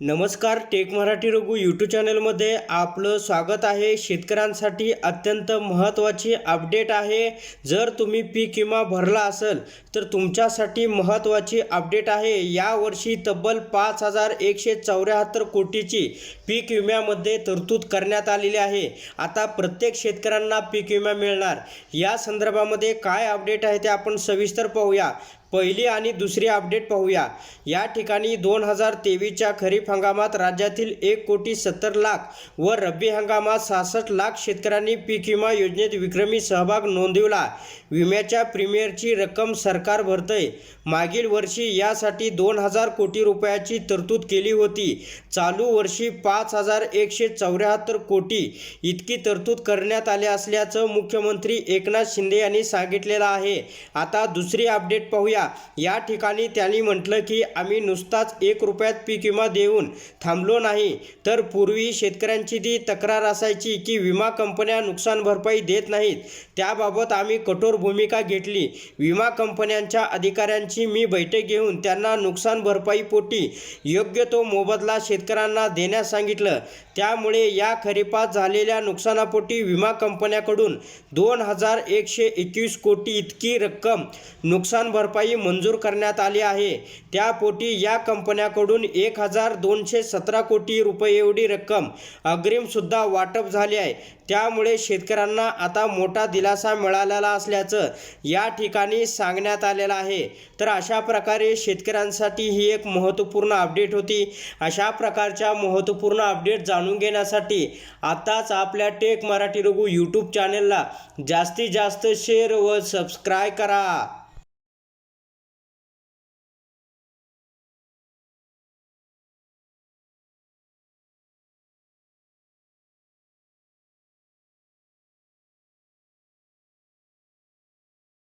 नमस्कार take Marathi Raghu YouTube चॅनलमध्ये आपलं स्वागत आहे. शेतकऱ्यांसाठी अत्यंत महत्त्वाची अपडेट आहे. जर तुम्ही पीक विमा भरला असेल तर तुमच्यासाठी महत्त्वाची अपडेट आहे. यावर्षी तब्बल पाच हजार एकशे चौऱ्याहत्तर कोटीची पीक विम्यामध्ये तरतूद करण्यात आलेली आहे. आता प्रत्येक शेतकऱ्यांना पीक विमा मिळणार. या संदर्भामध्ये काय अपडेट आहे ते आपण सविस्तर पाहूया. पहिली आणि दुसरी अपडेट पाहूया. या ठिकाणी दोन हजार तेवीसच्या खरीप हंगामात राज्यातील एक कोटी सत्तर लाख व रब्बी हंगामात सहासष्ट लाख शेतकऱ्यांनी पीक विमा योजनेत विक्रमी सहभाग नोंदविला. विम्याच्या प्रीमियरची रक्कम सरकार भरतंय. मागील वर्षी यासाठी दोन हजार कोटी रुपयाची तरतूद केली होती. चालू वर्षी पाच हजार एकशे चौऱ्याहत्तर कोटी इतकी तरतूद करण्यात आली असल्याचं मुख्यमंत्री एकनाथ शिंदे यांनी सांगितलेलं आहे. आता दुसरी अपडेट पाहूया. या. ठिकाणी त्यांनी म्हटलं की आम्ही नुसताच एक रुपयात पीक विमा देऊन थांबलो नाही. तर पूर्वी शेतकऱ्यांची ती तक्रार असायची की विमा कंपन्या नुकसान भरपाई देत नाहीत. त्याबाबत आम्ही कठोर भूमिका घेतली. विमा कंपन्यांच्या अधिकाऱ्यांची मी बैठक घेऊन त्यांना नुकसान भरपाईपोटी योग्य तो मोबदला शेतकऱ्यांना देण्यास सांगितलं. त्यामुळे या खरीपात झालेल्या नुकसानापोटी विमा कंपन्याकडून दोन हजार एकशे एकवीस कोटी इतकी रक्कम नुकसान भरपाई मंजूर करण्यात आली आहे. त्यापोटी या कंपन्याकडून एक हजार दोनशे सतरा कोटी रुपये एवढी रक्कम अग्रिमसुद्धा वाटप झाली आहे. त्यामुळे शेतकऱ्यांना आता मोठा दिलासा मिळालेला असल्याचं या ठिकाणी सांगण्यात आलेलं आहे. तर अशा प्रकारे शेतकऱ्यांसाठी ही एक महत्त्वपूर्ण अपडेट होती. अशा प्रकारच्या महत्त्वपूर्ण अपडेट जाणून घेण्यासाठी आताच आपल्या टेक मराठी रघु यूट्यूब चॅनलला जास्तीत जास्त शेअर व सबस्क्राईब करा.